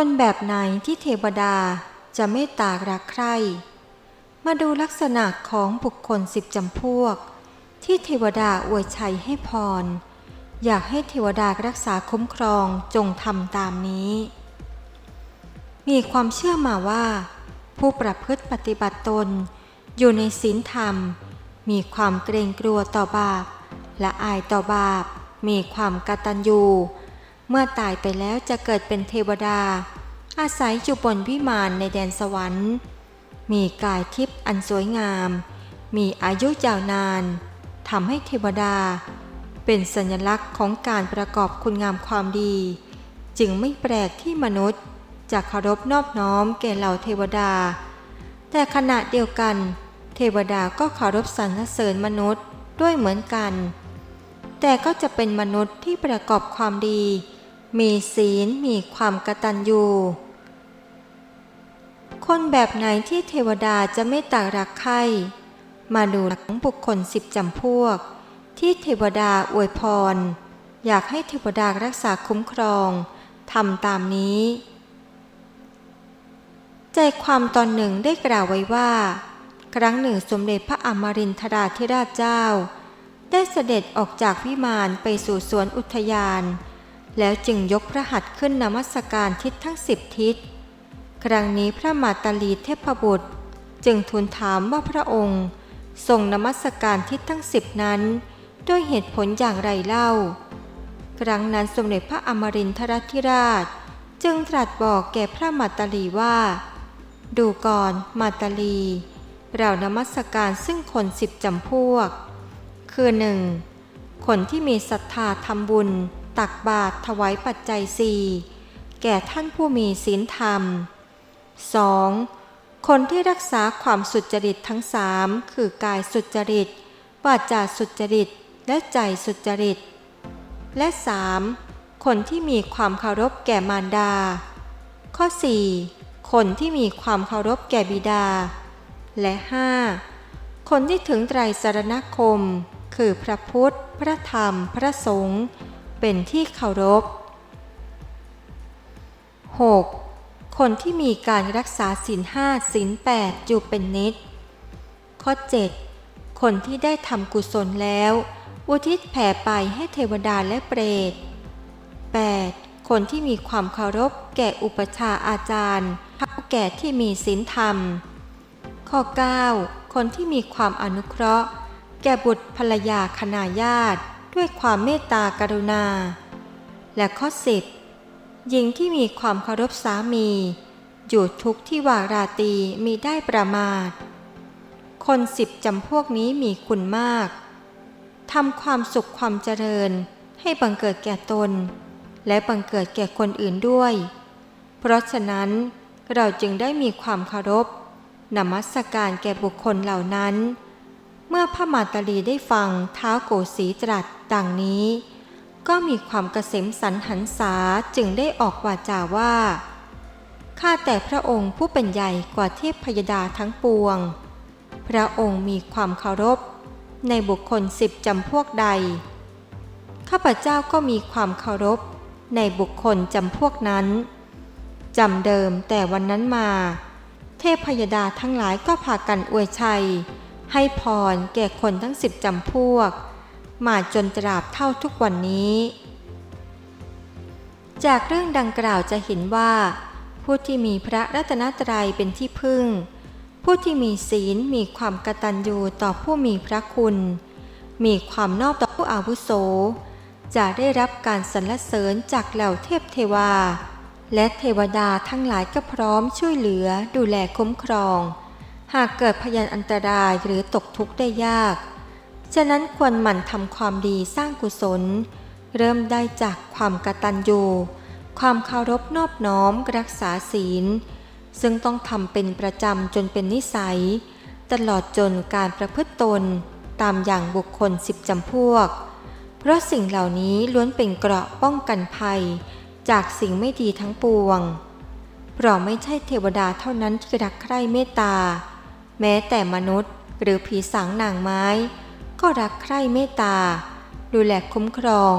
คนแบบไหนที่เทวดาจะไม่ตารักใคร มาดูลักษณะของบุคคลสิบจำพวก ที่เทวดาอวยชัยให้พร อยากให้เทวดารักษาคุ้มครองจงทำตามนี้ มีความเชื่อมาว่า ผู้ประพฤติปฏิบัติตน อยู่ในศีลธรรม มีความเกรงกลัวต่อบาป และอายต่อบาป มีความกตัญญู เมื่อตายไปแล้วจะเกิดเป็นเทวดา อาศัยอยู่บนวิมานในแดนสวรรค์ มีกายทิพย์อันสวยงาม มีอายุยาวนานทำให้เทวดา เป็นสัญลักษณ์ของการประกอบคุณงามความดี จึงไม่แปลกที่มนุษย์จะเคารพนอบน้อมแก่เหล่าเทวดา แต่ขณะเดียวกัน เทวดาก็เคารพสรรเสริญมนุษย์ด้วยเหมือนกัน แต่ก็จะเป็นมนุษย์ที่ประกอบความดี มีศีลมีความกตัญญูคนแบบไหนที่เทวดาจะไม่ตากรักใคร่มาดูหลังบุคคลสิบจำพวก ที่เทวดาอวยพร อยากให้เทวดารักษาคุ้มครองทำตามนี้ ใจความตอนหนึ่งได้กล่าวไว้ว่า ครั้งหนึ่งสมเด็จพระอมรินทราธิราชเจ้า ได้เสด็จออกจากวิมานไปสู่สวนอุทยาน แล้วจึงยกพระหัตถ์ขึ้นนมัสการทิศทั้งสิบทิศ ครั้งนี้พระมาตาลีเทพบุตร จึงทูลถามว่าพระองค์ทรงนมัสการทิศทั้งสิบนั้น ด้วยเหตุผลอย่างไรเล่า ครั้งนั้นสมเด็จพระอมรินทรธิราช จึงตรัสบอกแก่พระมาตาลีว่า ดูก่อนมาตาลี เรานมัสการซึ่งคนสิบจำพวก คือหนึ่งคนที่มีศรัทธาทำบุญ ตักบาตรถวายปัจจัยสี่แก่ท่านผู้มีศีลธรรม 2. คนที่รักษาความสุจริตทั้งสามคือกายสุจริตวาจาสุจริตและใจสุจริต และ 3. คนที่มีความเคารพแก่มารดา ข้อ 4. คนที่มีความเคารพแก่บิดา และ 5. คนที่ถึงไตรสรณคม คือพระพุทธ พระธรรม พระสงฆ์ เป็นที่เคารพ 6. คนที่มีการรักษาศีลห้าศีลแปดอยู่เป็นนิด ข้อ 7. คนที่ได้ทำกุศลแล้ว อุทิศแผ่ไปให้เทวดาและเปรต 8. คนที่มีความเคารพแก่อุปชาอาจารย์เท่าแก่ที่มีศีลธรรม ข้อ 9. คนที่มีความอนุเคราะห์ แก่บุตรภรรยาคณาญาติ ด้วยความเมตตากรุณา และข้อ10หญิงที่มีความเคารพสามี อยู่ทุกที่วาราตีมีได้ประมาท คนสิบจำพวกนี้มีคุณมากทำความสุขความเจริญให้บังเกิดแก่ตน และบังเกิดแก่คนอื่นด้วย เพราะฉะนั้นเราจึงได้มีความเคารพนมัสการแก่บุคคลเหล่านั้น เมื่อพระมาตาลีได้ฟังท้าวโกสีตรัสดังนี้ ก็มีความกเกษมสันหันษาจึงได้ออกวาจาว่า ข้าแต่พระองค์ผู้เป็นใหญ่กว่าเทพพยดาทั้งปวง พระองค์มีความเคารพ ในบุคคลสิบจำพวกใด ข้าพเจ้าก็มีความเคารพ ในบุคคลจำพวกนั้นจำเดิมแต่วันนั้นมา เทพพยดาทั้งหลายก็พากันอวยชัย ให้พรแก่คนทั้งสิบจำพวก มาจนตราบเท่าทุกวันนี้ จากเรื่องดังกล่าวจะเห็นว่า ผู้ที่มีพระรัตนตรัยเป็นที่พึ่ง ผู้ที่มีศีลมีความกตัญญูต่อผู้มีพระคุณ มีความนอบต่อผู้อาวุโส จะได้รับการสรรเสริญจากเหล่าเทพเทวาและเทวดาทั้งหลายก็พร้อมช่วยเหลือดูแลคุ้มครอง หากเกิดพยานอันตรายหรือตกทุกข์ได้ยาก ฉะนั้นควรหมั่นทำความดีสร้างกุศล เริ่มได้จากความกตัญญูความเคารพนอบน้อมรักษาศีล ซึ่งต้องทำเป็นประจำจนเป็นนิสัย ตลอดจนการประพฤติตนตามอย่างบุคคลสิบจำพวก เพราะสิ่งเหล่านี้ล้วนเป็นเกราะป้องกันภัย จากสิ่งไม่ดีทั้งปวง เพราะไม่ใช่เทวดาเท่านั้นที่รักใคร่เมตตา แม้แต่มนุษย์หรือผีสางนางไม้ ก็รักใคร่เมตตา ดูแลคุ้มครอง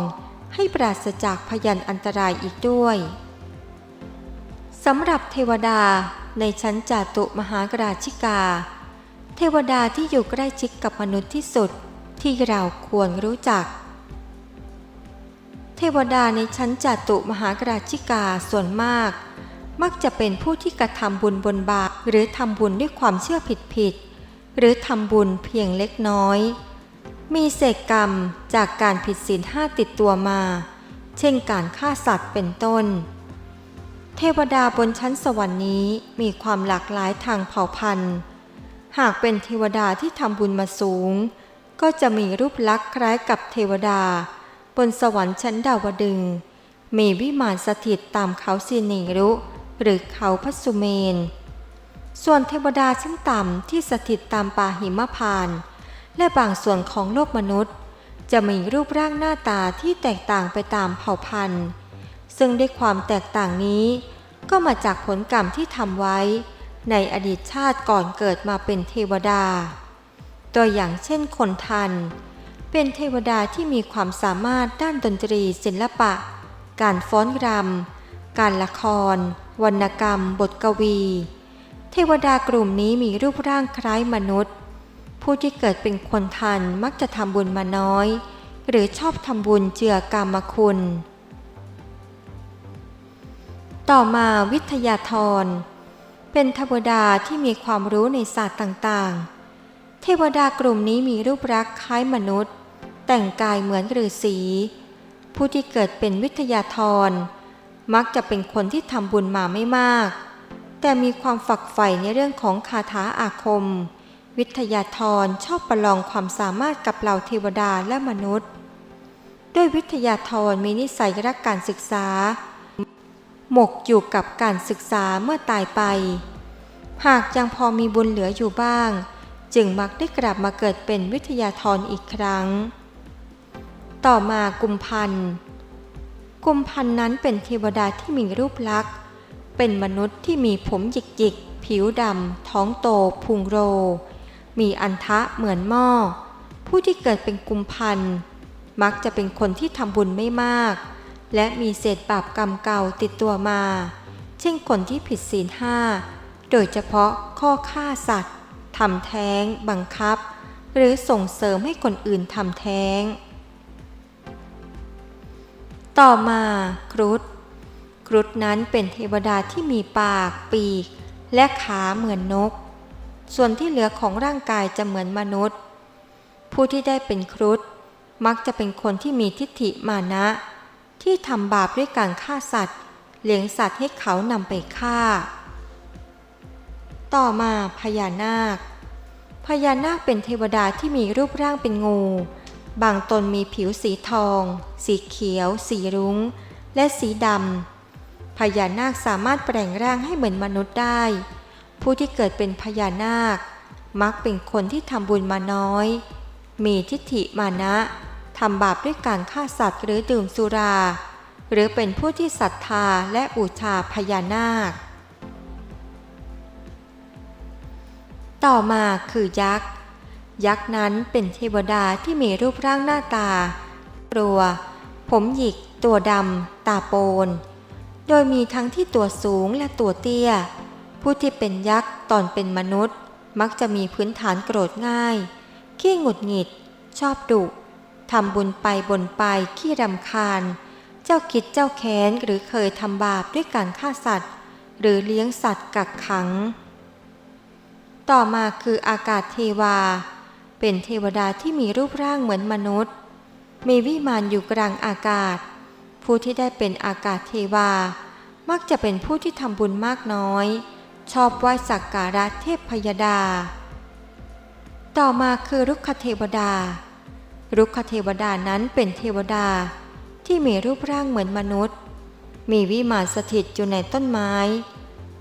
ให้ปราศจากพยันอันตรายอีกด้วยสำหรับเทวดาในชั้นจาตุมหากราชิกา เทวดาที่อยู่ใกล้ชิดกับมนุษย์ที่สุดที่เราควรรู้จัก เทวดาในชั้นจาตุมหากราชิกาส่วนมาก มักจะเป็นผู้ที่กระทำบุญบนบาปหรือทำบุญด้วยความเชื่อผิดๆหรือทำบุญเพียงเล็กน้อย มีเศษกรรมจากการผิดศีลห้าติดตัวมา เช่นการฆ่าสัตว์เป็นต้น เทวดาบนชั้นสวรรค์นี้มีความหลากหลายทางเผ่าพันธุ์ หากเป็นเทวดาที่ทำบุญมาสูง ก็จะมีรูปลักษณ์คล้ายกับเทวดา บนสวรรค์ชั้นดาวดึงมีวิมานสถิตตามเขาสิเนรุ หรือเขาพัสุเมน ส่วนเทวดาชั้นต่ำที่สถิตตามป่าหิมพานต์และบางส่วนของโลกมนุษย์ จะมีรูปร่างหน้าตาที่แตกต่างไปตามเผ่าพันธุ์ ซึ่งด้วยความแตกต่างนี้ ก็มาจากผลกรรมที่ทำไว้ ในอดีตชาติก่อนเกิดมาเป็นเทวดา ตัวอย่างเช่นคนทัน เป็นเทวดาที่มีความสามารถด้านดนตรีศิลปะ การฟ้อนรำการละคร วรรณกรรม บทกวี เทวดากลุ่มนี้มีรูปร่างคล้ายมนุษย์ ผู้ที่เกิดเป็นคนทันมักจะทำบุญมาน้อย หรือชอบทำบุญเจือกรรมคุณ ต่อมาวิทยาธร เป็นเทวดาที่มีความรู้ในศาสตร์ต่างๆ เทวดากลุ่มนี้มีรูปลักษณ์คล้ายมนุษย์ แต่งกายเหมือนฤาษีผู้ที่เกิดเป็นวิทยาธร มักจะเป็นคนที่ทำบุญมาไม่มาก แต่มีความฝักใฝ่ในเรื่องของคาถาอาคม วิทยาธรชอบประลองความสามารถกับเหล่าเทวดาและมนุษย์ ด้วยวิทยาธรมีนิสัยรักการศึกษา หมกอยู่กับการศึกษาเมื่อตายไป หากยังพอมีบุญเหลืออยู่บ้าง จึงมักได้กลับมาเกิดเป็นวิทยาธรอีกครั้ง ต่อมากุมพันธ์ กุมพันนั้นเป็นเทวดาที่มีรูปลักษณ์ เป็นมนุษย์ที่มีผมหยิกๆ ผิวดำ ท้องโต พุงโร มีอันทะเหมือนหม้อ ผู้ที่เกิดเป็นกุมพันมักจะเป็นคนที่ทำบุญไม่มาก และมีเศษบาปกรรมเก่าติดตัวมา เช่นคนที่ผิดศีลห้า โดยเฉพาะข้อฆ่าสัตว์ทำแท้ง บังคับ หรือส่งเสริมให้คนอื่นทำแท้ง ต่อมาครุฑครุฑนั้นเป็นเทวดาที่มีปาก ปีก และขาเหมือนนก ส่วนที่เหลือของร่างกายจะเหมือนมนุษย์ ผู้ที่ได้เป็นครุฑมักจะเป็นคนที่มีทิฏฐิมานะ ที่ทำบาปด้วยการฆ่าสัตว์ เลี้ยงสัตว์ให้เขานำไปฆ่า ต่อมาพญานาค พญานาคเป็นเทวดาที่มีรูปร่างเป็นงู บางตนมีผิวสีทอง สีเขียว สีรุง้ง และสีดำพญานาคสามารถแปลงร่างให้เหมือนมนุษย์ได้ ผู้ที่เกิดเป็นพญานาค มักเป็นคนที่ทำบุญมาน้อย มีทิฏฐิมานะทำบาปด้วยการฆ่าสัตว์หรือดื่มสุรา หรือเป็นผู้ที่ศรัทธาและบูชาพญานาค ต่อมาคือยักษ์ ยักษ์นั้นเป็นเทวดาที่มีรูปร่างหน้าตากลัว ผมหยิก ตัวดำ ตาโปน โดยมีทั้งที่ตัวสูงและตัวเตี้ย ผู้ที่เป็นยักษ์ตอนเป็นมนุษย์ มักจะมีพื้นฐานโกรธง่าย ขี้หงุดหงิด ชอบดุทำบุญไปบนไปขี้รำคาญ เจ้าคิดเจ้าแค้นหรือเคยทำบาปด้วยการฆ่าสัตว์ หรือเลี้ยงสัตว์กักขัง ต่อมาคืออากาศเทวา เป็นเทวดาที่มีรูปร่างเหมือนมนุษย์ มีวิมานอยู่กลางอากาศ ผู้ที่ได้เป็นอากาศเทวา มักจะเป็นผู้ที่ทำบุญมากน้อย ชอบไหว้สักการะเทพพยดา ต่อมาคือรุกขเทวดา รุกขเทวดานั้นเป็นเทวดาที่มีรูปร่างเหมือนมนุษย์ มีวิมานสถิตอยู่ในต้นไม้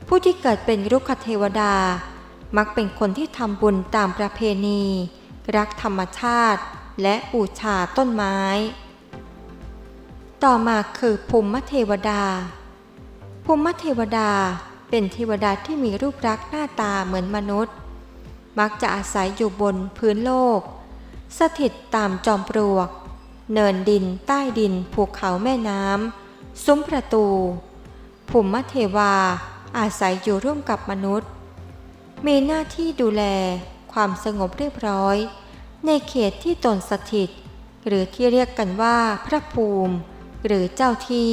ผู้ที่เกิดเป็นรุกขเทวดา มักเป็นคนที่ทำบุญตามประเพณี รักธรรมชาติ และบูชาต้นไม้ ต่อมาคือภูมิเทวดา ภูมิเทวดาเป็นเทวดาที่มีรูปลักษณ์หน้าตาเหมือนมนุษย์ มักจะอาศัยอยู่บนพื้นโลก สถิตตามจอมปลวก เนินดินใต้ดินภูเขาแม่น้ำซุ้มประตู ภูมิเทวาอาศัยอยู่ร่วมกับมนุษย์ มีหน้าที่ดูแล ความสงบเรียบร้อย ในเขตที่ตนสถิต หรือที่เรียกกันว่าพระภูมิ หรือเจ้าที่